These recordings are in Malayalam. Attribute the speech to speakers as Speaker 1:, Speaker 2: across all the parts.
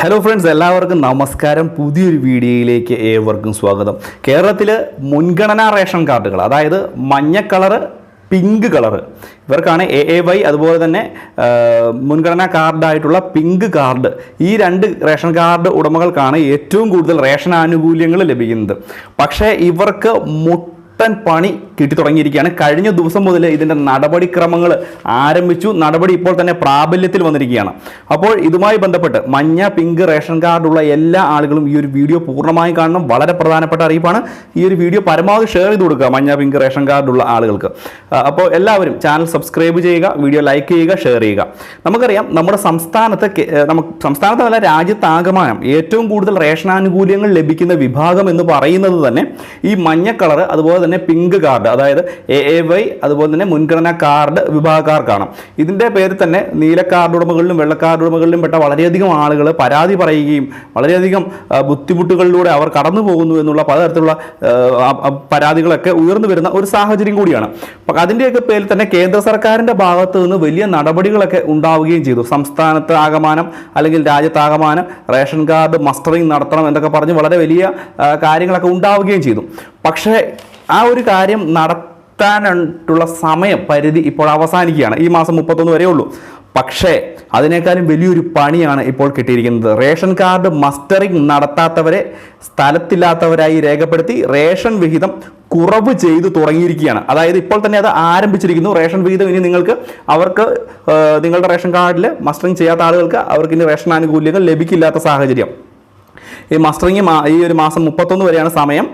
Speaker 1: ഹലോ ഫ്രണ്ട്സ് എല്ലാവർക്കും നമസ്കാരം. പുതിയൊരു വീഡിയോയിലേക്ക് ഏവർക്കും സ്വാഗതം. കേരളത്തിൽ മുൻഗണനാ റേഷൻ കാർഡുകൾ അതായത് മഞ്ഞ കളറ് പിങ്ക് കളറ് ഇവർക്കാണ് എ എ വൈ അതുപോലെ തന്നെ മുൻഗണനാ കാർഡായിട്ടുള്ള പിങ്ക് കാർഡ്. ഈ രണ്ട് റേഷൻ കാർഡ് ഉടമകൾക്കാണ് ഏറ്റവും കൂടുതൽ റേഷൻ ആനുകൂല്യങ്ങൾ ലഭിക്കുന്നത്. പക്ഷേ ഇവർക്ക് മുട്ടൻ പണി കിട്ടി തുടങ്ങിയിരിക്കുകയാണ് കഴിഞ്ഞ ദിവസം മുതൽ ഇതിന്റെ നടപടിക്രമങ്ങൾ ആരംഭിച്ചു. നടപടി ഇപ്പോൾ തന്നെ പ്രാബല്യത്തിൽ വന്നിരിക്കുകയാണ്. അപ്പോൾ ഇതുമായി ബന്ധപ്പെട്ട് മഞ്ഞ പിങ്ക് റേഷൻ കാർഡുള്ള എല്ലാ ആളുകളും ഈ ഒരു വീഡിയോ പൂർണമായും കാണണം. വളരെ പ്രധാനപ്പെട്ട അറിയിപ്പാണ്. ഈ ഒരു വീഡിയോ പരമാവധി ഷെയർ ചെയ്ത് കൊടുക്കുക മഞ്ഞ പിങ്ക് റേഷൻ കാർഡുള്ള ആളുകൾക്ക്. അപ്പോൾ എല്ലാവരും ചാനൽ സബ്സ്ക്രൈബ് ചെയ്യുക വീഡിയോ ലൈക്ക് ചെയ്യുക ഷെയർ ചെയ്യുക. നമുക്കറിയാം നമ്മുടെ സംസ്ഥാനത്ത് നമുക്ക് സംസ്ഥാനത്തല്ല രാജ്യത്താകമാനം ഏറ്റവും കൂടുതൽ റേഷനാനുകൂല്യങ്ങൾ ലഭിക്കുന്ന വിഭാഗം എന്ന് പറയുന്നത് തന്നെ ഈ മഞ്ഞ കളർ അതുപോലെ തന്നെ പിങ്ക് കാർഡ് അതായത് എ എ വൈ അതുപോലെ തന്നെ മുൻഗണനാ കാർഡ് വിഭാഗക്കാർക്കാണ്. ഇതിന്റെ പേരിൽ തന്നെ നീല കാർഡ് ഉടമകളിലും വെള്ള കാർഡ് ഉടമകളിലും പെട്ട വളരെയധികം ആളുകൾ പരാതി പറയുകയും വളരെയധികം ബുദ്ധിമുട്ടുകളിലൂടെ അവർ കടന്നു പോകുന്നു എന്നുള്ള പലതരത്തിലുള്ള പരാതികളൊക്കെ ഉയർന്നു വരുന്ന ഒരു സാഹചര്യം കൂടിയാണ്. അതിന്റെയൊക്കെ പേരിൽ തന്നെ കേന്ദ്ര സർക്കാരിന്റെ ഭാഗത്തു നിന്ന് വലിയ നടപടികളൊക്കെ ഉണ്ടാവുകയും ചെയ്തു. സംസ്ഥാനത്ത് ആകമാനം അല്ലെങ്കിൽ രാജ്യത്താകമാനം റേഷൻ കാർഡ് മസ്റ്ററിങ് നടത്തണം എന്നൊക്കെ പറഞ്ഞ് വളരെ വലിയ കാര്യങ്ങളൊക്കെ ഉണ്ടാവുകയും ചെയ്തു. പക്ഷേ ആ ഒരു കാര്യം നടത്താനായിട്ടുള്ള സമയം പരിധി ഇപ്പോൾ അവസാനിക്കുകയാണ്. ഈ മാസം മുപ്പത്തൊന്ന് വരെ ഉള്ളൂ. പക്ഷേ അതിനേക്കാളും വലിയൊരു പണിയാണ് ഇപ്പോൾ കിട്ടിയിരിക്കുന്നത്. റേഷൻ കാർഡ് മസ്റ്ററിംഗ് നടത്താത്തവരെ സ്ഥലത്തില്ലാത്തവരായി രേഖപ്പെടുത്തി റേഷൻ വിഹിതം കുറവ് ചെയ്തു തുടങ്ങിയിരിക്കുകയാണ്. അതായത് ഇപ്പോൾ തന്നെ അത് ആരംഭിച്ചിരിക്കുന്നു. റേഷൻ വിഹിതം ഇനി നിങ്ങൾക്ക് അവർക്ക് നിങ്ങളുടെ റേഷൻ കാർഡിൽ മസ്റ്ററിംഗ് ചെയ്യാത്ത ആളുകൾക്ക് അവർക്ക് ഇനി റേഷൻ ആനുകൂല്യങ്ങൾ ലഭിക്കില്ലാത്ത സാഹചര്യം. ഈ മസ്റ്ററിങ് ഈ ഒരു മാസം മുപ്പത്തൊന്ന് വരെയാണ് സമയം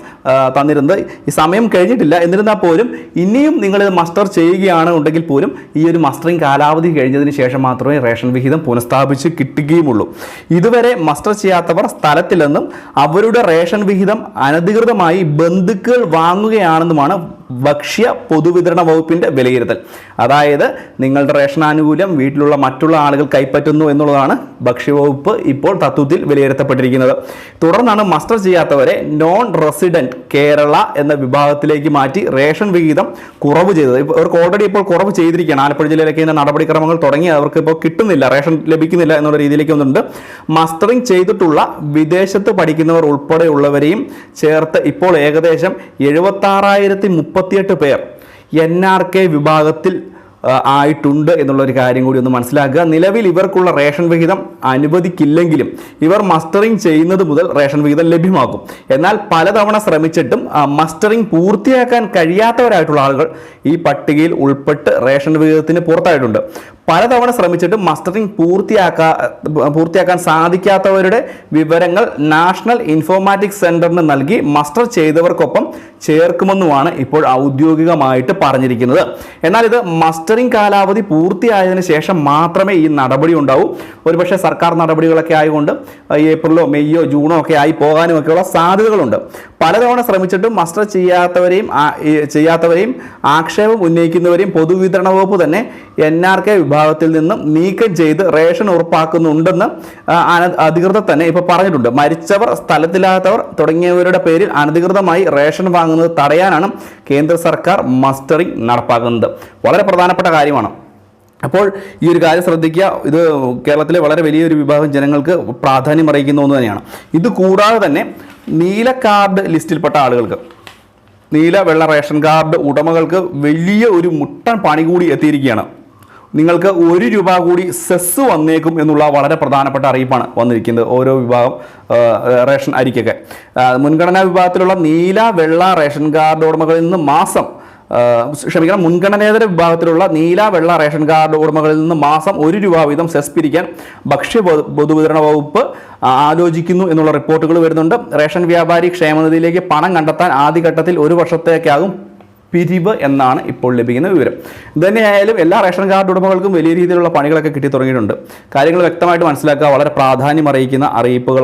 Speaker 1: തന്നിരുന്നത്. ഈ സമയം കഴിഞ്ഞിട്ടില്ല. എന്നിരുന്നാൽ പോലും ഇനിയും നിങ്ങൾ ഇത് മസ്റ്റർ ചെയ്യുകയാണ് ഉണ്ടെങ്കിൽ പോലും ഈ ഒരു മസ്റ്ററിങ് കാലാവധി കഴിഞ്ഞതിന് ശേഷം മാത്രമേ റേഷൻ വിഹിതം പുനഃസ്ഥാപിച്ച് കിട്ടുകയുമുള്ളൂ. ഇതുവരെ മസ്റ്റർ ചെയ്യാത്തവർ സ്ഥലത്തില്ലെന്നും അവരുടെ റേഷൻ വിഹിതം അനധികൃതമായി ബന്ധുക്കൾ വാങ്ങുകയാണെന്നുമാണ് ഭക്ഷ്യ പൊതുവിതരണ വകുപ്പിന്റെ വിലയിരുത്തൽ. അതായത് നിങ്ങളുടെ റേഷൻ ആനുകൂല്യം വീട്ടിലുള്ള മറ്റുള്ള ആളുകൾ കൈപ്പറ്റുന്നു എന്നുള്ളതാണ് ഭക്ഷ്യവകുപ്പ് ഇപ്പോൾ തത്വത്തിൽ വിലയിരുത്തപ്പെട്ടിരിക്കുന്നത്. തുടർന്നാണ് മസ്റ്റർ ചെയ്യാത്തവരെ നോൺ റെസിഡന്റ് കേരള എന്ന വിഭാഗത്തിലേക്ക് മാറ്റി റേഷൻ വിഹിതം കുറവ് ചെയ്തത്. ഇപ്പോൾ അവർക്ക് ഓൾറെഡി ഇപ്പോൾ കുറവ് ചെയ്തിരിക്കുകയാണ്. ആലപ്പുഴ ജില്ലയിലൊക്കെ ഇന്ന് നടപടിക്രമങ്ങൾ തുടങ്ങി. അവർക്ക് ഇപ്പോൾ കിട്ടുന്നില്ല റേഷൻ ലഭിക്കുന്നില്ല എന്നുള്ള രീതിയിലേക്ക് വന്നിട്ടുണ്ട്. മസ്റ്ററിംഗ് ചെയ്തിട്ടുള്ള വിദേശത്ത് പഠിക്കുന്നവർ ഉൾപ്പെടെയുള്ളവരെയും ചേർത്ത് ഇപ്പോൾ ഏകദേശം എഴുപത്താറായിരത്തി മുപ്പത്തിയെട്ട് പേർ. എൻ ആർ കെ വിഭാഗത്തിൽ ആയിട്ടുണ്ട് എന്നുള്ള ഒരു കാര്യം കൂടി ഒന്ന് മനസ്സിലാക്കുക. നിലവിൽ ഇവർക്കുള്ള റേഷൻ വിഹിതം അനുവദിക്കില്ലെങ്കിലും ഇവർ മസ്റ്ററിംഗ് ചെയ്യുന്നത് മുതൽ റേഷൻ വിഹിതം ലഭ്യമാക്കും. എന്നാൽ പലതവണ ശ്രമിച്ചിട്ടും മസ്റ്ററിംഗ് പൂർത്തിയാക്കാൻ കഴിയാത്തവരായിട്ടുള്ള ആളുകൾ ഈ പട്ടികയിൽ ഉൾപ്പെട്ട് റേഷൻ വിഹിതത്തിന് പുറത്തായിട്ടുണ്ട്. പലതവണ ശ്രമിച്ചിട്ടും മസ്റ്ററിംഗ് പൂർത്തിയാക്കാ പൂർത്തിയാക്കാൻ സാധിക്കാത്തവരുടെ വിവരങ്ങൾ നാഷണൽ ഇൻഫോർമാറ്റിക്സ് സെന്ററിന് നൽകി മസ്റ്റർ ചെയ്തവർക്കൊപ്പം ചേർക്കുമെന്നുമാണ് ഇപ്പോൾ ഔദ്യോഗികമായിട്ട് പറഞ്ഞിരിക്കുന്നത്. എന്നാൽ ഇത് മസ്റ്ററിംഗ് കാലാവധി പൂർത്തിയായതിന് ശേഷം മാത്രമേ ഈ നടപടി ഉണ്ടാവൂ. ഒരുപക്ഷെ സർക്കാർ നടപടികളൊക്കെ ആയതുകൊണ്ട് ഏപ്രിലോ മെയ്യോ ജൂണോ ഒക്കെ ആയി പോകാനും ഒക്കെയുള്ള സാധ്യതകളുണ്ട്. പലതവണ ശ്രമിച്ചിട്ടും മസ്റ്റർ ചെയ്യാത്തവരെയും ചെയ്യാത്തവരെയും ആക്ഷേപം ഉന്നയിക്കുന്നവരെയും പൊതുവിതരണ വകുപ്പ് തന്നെ എൻ ആർ കെ വിഭാഗത്തിൽ നിന്നും നീക്കം ചെയ്ത് റേഷൻ ഉറപ്പാക്കുന്നുണ്ടെന്ന് അധികൃതർ തന്നെ ഇപ്പോൾ പറഞ്ഞിട്ടുണ്ട്. മരിച്ചവർ സ്ഥലത്തില്ലാത്തവർ തുടങ്ങിയവരുടെ പേരിൽ അനധികൃതമായി റേഷൻ വാങ്ങുന്നത് തടയാനാണ് കേന്ദ്ര സർക്കാർ മസ്റ്ററിംഗ് നടപ്പാക്കുന്നത്. വളരെ പ്രധാനപ്പെട്ട കാര്യമാണ്. അപ്പോൾ ഈ ഒരു കാര്യം ശ്രദ്ധിക്കുക. ഇത് കേരളത്തിലെ വളരെ വലിയൊരു വിഭാഗം ജനങ്ങൾക്ക് പ്രാധാന്യം അറിയിക്കുന്ന ഒന്ന് തന്നെയാണ്. ഇത് കൂടാതെ തന്നെ നീല കാർഡ് ലിസ്റ്റിൽപ്പെട്ട ആളുകൾക്ക് നീല വെള്ള റേഷൻ കാർഡ് ഉടമകൾക്ക് വലിയ ഒരു മുട്ടൻ പണി കൂടി എത്തിയിരിക്കുകയാണ്. നിങ്ങൾക്ക് ഒരു രൂപ കൂടി സെസ് വന്നേക്കും എന്നുള്ള വളരെ പ്രധാനപ്പെട്ട അറിയിപ്പാണ് വന്നിരിക്കുന്നത് ഓരോ വിഭാഗം റേഷൻ അരിക്കൊക്കെ. മുൻഗണനാ വിഭാഗത്തിലുള്ള നീല വെള്ള റേഷൻ കാർഡ് ഉടമകളിൽ നിന്ന് മാസം ക്ഷമിക്കണം മുൻഗണനേതര വിഭാഗത്തിലുള്ള നീല വെള്ള റേഷൻ കാർഡ് ഉടമകളിൽ നിന്ന് മാസം ഒരു രൂപ വീതം സെസ് പിരിക്കാൻ ഭക്ഷ്യ പൊതു- പൊതുവിതരണ വകുപ്പ് ആലോചിക്കുന്നു എന്നുള്ള റിപ്പോർട്ടുകൾ വരുന്നുണ്ട്. റേഷൻ വ്യാപാരി ക്ഷേമനിധിയിലേക്ക് പണം കണ്ടെത്താൻ ആദ്യഘട്ടത്തിൽ ഒരു വർഷത്തേക്കാകും പിരിവ് എന്നാണ് ഇപ്പോൾ ലഭിക്കുന്ന വിവരം. ഇതുതന്നെയായാലും എല്ലാ റേഷൻ കാർഡ് ഉടമകൾക്കും വലിയ രീതിയിലുള്ള പണികളൊക്കെ കിട്ടി തുടങ്ങിയിട്ടുണ്ട് കാര്യങ്ങൾ വ്യക്തമായിട്ട് മനസ്സിലാക്കുക വളരെ പ്രാധാന്യം അറിയിക്കുന്ന അറിയിപ്പുകൾ